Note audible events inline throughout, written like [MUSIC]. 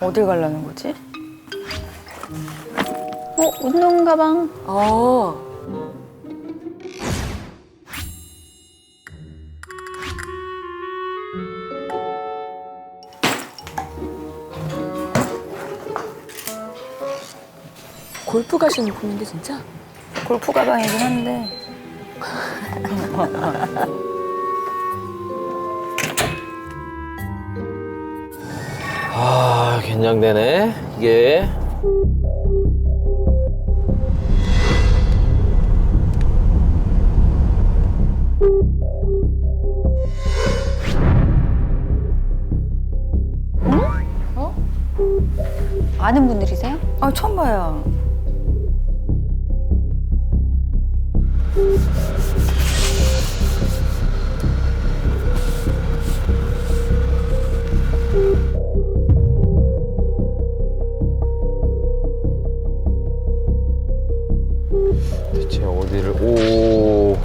어딜 가려는 거지? 어, 운동 가방. 아. 골프 가시는 분인데 진짜? 골프 가방이긴 한데. [LAUGHS] 아 긴장되네 이게 아는 분들이세요? 아, 처음 봐요. 어디를 오 오.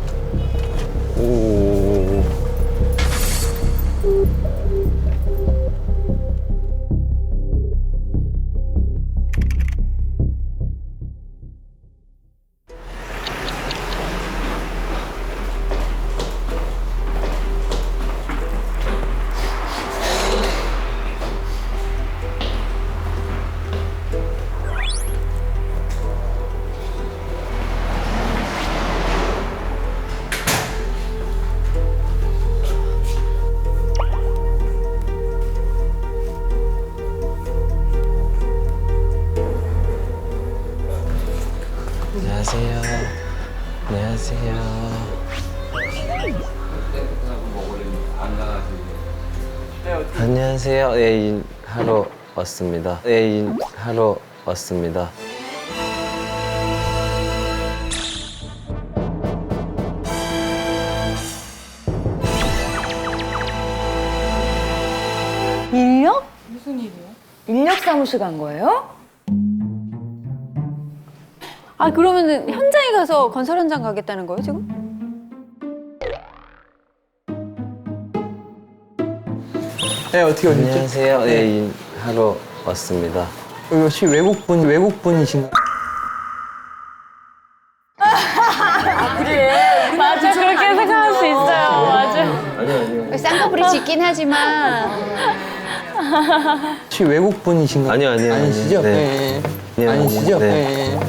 안녕하세요. 안녕하세요. 안녕하세요. 예, 일 하러 왔습니다. 예, 일 하러 왔습니다. 인력? 무슨 일이요? 인력 사무실 간 거예요? 아, 그러면은 현장에 가서 건설 현장 가겠다는 거예요, 지금? 네, 어떻게 오셨죠? 안녕하세요. 예, 일 하러 왔습니다. 여기 혹시 외국분, 외국분이신가요? 맞아, 그렇게 생각할 수 있어요. 맞아. 쌍꺼풀이 짙긴 하지만. 혹시 외국분이신가요? 아니요, 아니요. 아니시죠? 네. 네. 아니요, 아니시죠? 네. 네.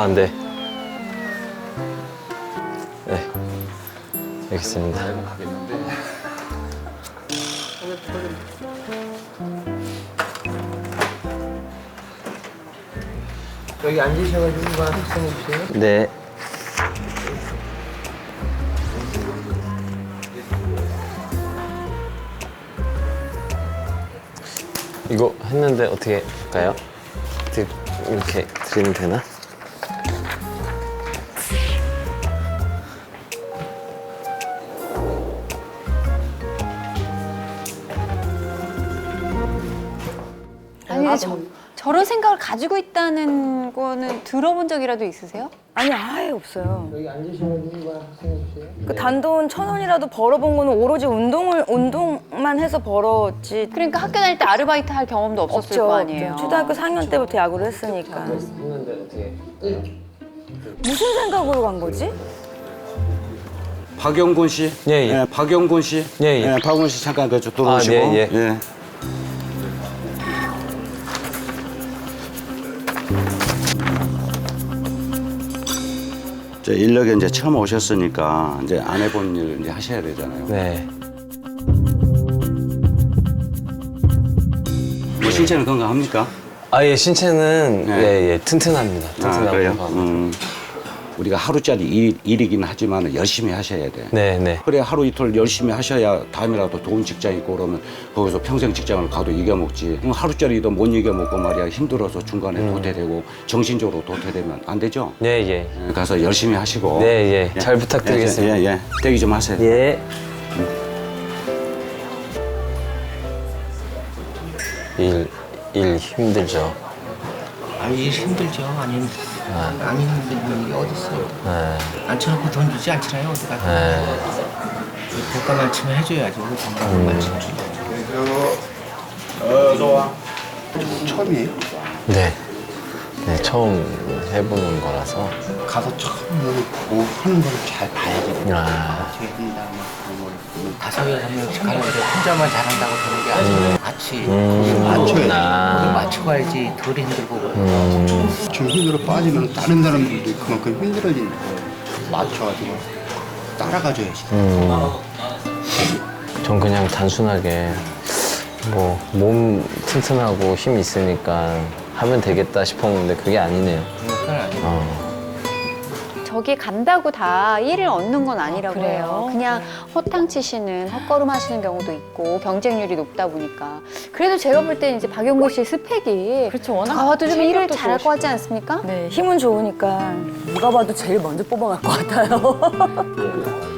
아, 네. 네. 알겠습니다. 여기 앉으셔가지고 이거 하나 작성해 주세요. 네. 이거 했는데 어떻게 할까요? 어떻게 이렇게 드리면 되나? 아니, 저, 저런 생각을 가지고 있다는 거는 들어본 적이라도 있으세요? 아니, 아예 없어요. 여기 이거 하나 작성해 주세요. 그 단돈 천 원이라도 벌어본 거는 오로지 운동을, 운동만 해서 벌었지. 그러니까 학교 다닐 때 아르바이트 할 경험도 없었을 없죠. 거 아니에요. 초등학교 4학년 때부터 야구를 했으니까. 어떻게? 무슨 생각으로 간 거지? 박영곤 씨. 예, 예. 박영곤 씨. 예, 예. 박영곤 씨 잠깐 그쪽 들어오시고. 아, 예, 예. 저 인력에 이제 처음 오셨으니까 이제 안 해본 일 이제 하셔야 되잖아요. 네. 뭐 신체는 건강합니까? 아, 예, 신체는 네. 예, 예, 튼튼합니다. 아, 튼튼하고. 그래요? 음. 우리가 하루짜리 일, 일이긴 하지만 열심히 하셔야 돼. 네, 네. 그래 하루 이틀 열심히 하셔야 다음이라도 좋은 직장 있고 그러면 거기서 평생 직장을 가도 이겨먹지 하루짜리도 못 이겨먹고 말이야 힘들어서 중간에 음. 도태되고 정신적으로 도태되면 안 되죠 예, 예. 예, 가서 열심히 하시고 네, 예. 잘 부탁드리겠습니다. 예, 예, 예. 대기 좀 하세요 예. 일, 일 힘들죠. 아, 일 힘들죠. 아니, 안 있는데 뭐 이게 어딨어요? 네. 앉혀놓고 돈 주지 않잖아요 어디 가서. 네. 대가 만치면 해줘야지. 우리 건강 만치면 주죠. 처음이에요? 네. 네, 처음 해보는 거라서. 가서 처음 뭐, 뭐 하는 걸 잘 봐야지. 아, 어떻게 한다, 뭐 그런 걸. 다섯 여섯 명씩 가는데 혼자만 잘한다고 되는 게 아니고 같이 음, 맞춰야지. 아, 맞춰가야지 덜 힘들고 음, 지금 힘들어 빠지면 다른 사람들도 그만큼 힘들어지니까 맞춰가지고 따라가줘야지. 음. 전 그냥 단순하게 뭐 몸 튼튼하고 힘 있으니까 하면 되겠다 싶었는데 그게 아니네요. 어. 저기 간다고 다 일을 얻는 건 아니라고 그래요? 해요. 그냥 허탕 치시는 헛걸음 하시는 경우도 있고 경쟁률이 높다 보니까 그래도 제가 볼 때는 이제 박용구 씨의 스펙이 그렇죠. 워낙 저도 좀 일을 잘할. 것 같지 않습니까? 네, 힘은 좋으니까. 누가 봐도 제일 먼저 뽑아갈 것 같아요. [LAUGHS]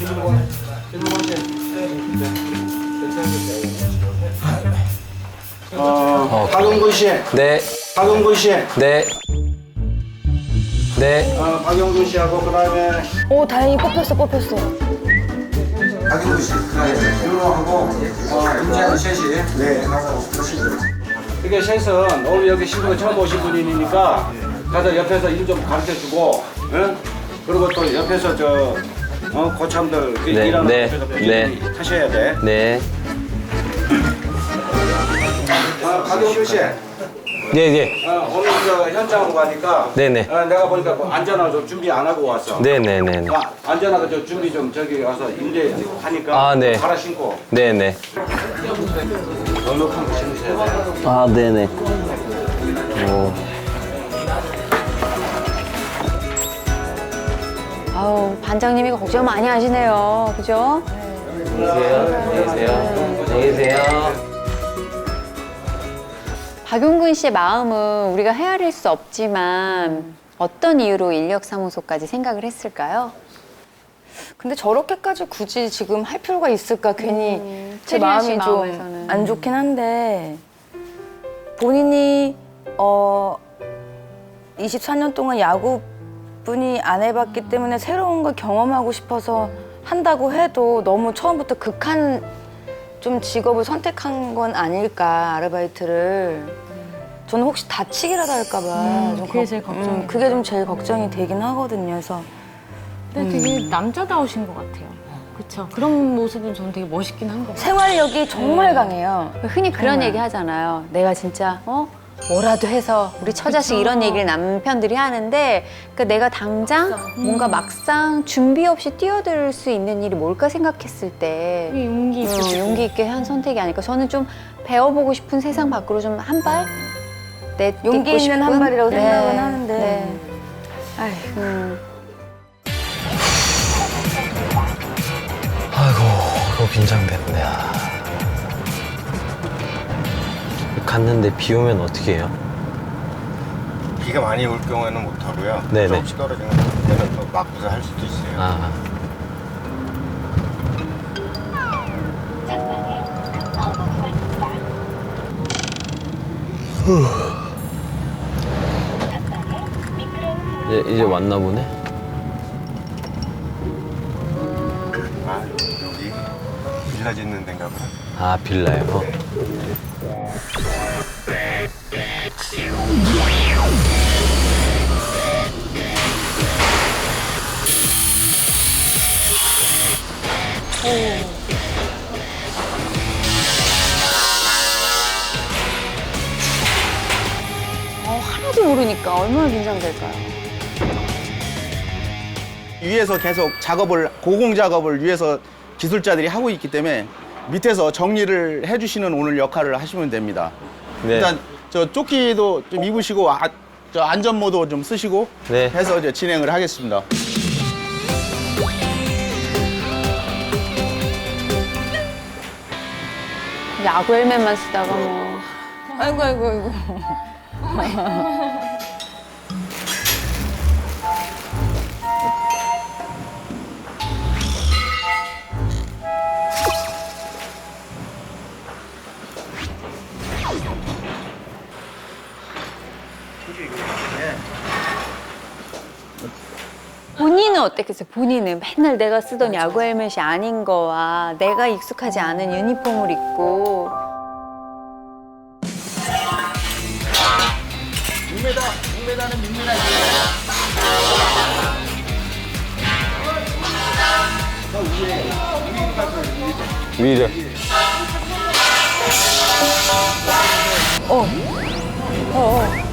네, 네. 어, 박영근 씨, 네, 박영근 씨, 네, 네. 어, 박영근 씨하고 그다음에 오, 다행히 뽑혔어, 뽑혔어. 박영근 씨, 그다음에 윤호하고 어, 김재현 셋이 네. 이게 셋은 오늘 여기 신부가 처음 오신 분이니까 가서 옆에서 일 좀 가르쳐 주고, 응? 그리고 또 옆에서 저 어, 고참들 그 네, 일하는 네, 곳에서 네. 꾸준히 하셔야 돼. 네. 어, 박영근 씨, 예, 예. 어, 오늘 저 현장으로 가니까 네네. 어, 내가 보니까 뭐 안전화 좀 준비 안 하고 왔어. 네, 네, 네. 네. 아, 안전하게 저 준비 좀 저기 가서 임대 하니까 아, 네. 갈아 신고 네, 네. 널넉한 거 신으셔야 돼. 아, 네, 네. 오. 아우 반장님이 걱정 많이 하시네요. 그죠? 안녕히 계세요. 안녕히 계세요. 안녕히 계세요. 박용근 씨의 마음은 우리가 헤아릴 수 없지만 어떤 이유로 인력사무소까지 생각을 했을까요? 근데 저렇게까지 굳이 지금 할 필요가 있을까? 괜히 제 최리나 씨 마음이 좀 마음에서는. 안 좋긴 한데 본인이 어 24년 동안 야구 뿐이 안 해봤기 때문에 새로운 걸 경험하고 싶어서 한다고 해도 너무 처음부터 극한 좀 직업을 선택한 건 아닐까 아르바이트를 저는 혹시 다치기라도 할까봐 좀 그게 제일 걱정이에요. 그게 좀 제일 걱정이 되긴 하거든요. 그래서 근데 되게 남자다우신 것 같아요. 그렇죠. 그런 모습은 저는 되게 멋있긴 한 것 같아요. 생활력이 정말 강해요. 흔히 그런 얘기 하잖아요. 내가 진짜 어 뭐라도 해서 우리 처자식 이런 얘기를 남편들이 하는데 그러니까 내가 당장 뭔가 막상 준비 없이 뛰어들 수 있는 일이 뭘까 생각했을 때 용기 음, 있으시고. 용기 있게 한 선택이 아닐까. 저는 좀 배워보고 싶은 세상 밖으로 좀 한 발 내 용기 있는 한 발이라고 생각은 하는데. 네. 아휴. 음. 아이고, 너무 긴장되네. 아. 갔는데 비 오면 어떻게 해요? 비가 많이 올 경우에는 못 하고요. 네네. 조금씩 떨어지면 때는 또 막고서 할 수도 있어요. 아. 이제, 이제 왔나 보네? 아, 여기 빌라 짓는 데인가 보다. 아, 빌라요? 예상될까요? 위에서 계속 작업을 고공 작업을 위에서 기술자들이 하고 있기 때문에 밑에서 정리를 해주시는 오늘 역할을 하시면 됩니다. 네. 일단 저 조끼도 좀 입으시고 아, 저 안전모도 좀 쓰시고 네. 해서 이제 진행을 하겠습니다. 야구 헬멧만 쓰다가 뭐. 아이고 아이고 아이고. [LAUGHS] 본인은 어땠겠어요? 본인은 맨날 내가 쓰던 야구 헬멧이 아닌 거와 내가 익숙하지 않은 유니폼을 입고 6m, 6m는 6m. 위로. 어, 어.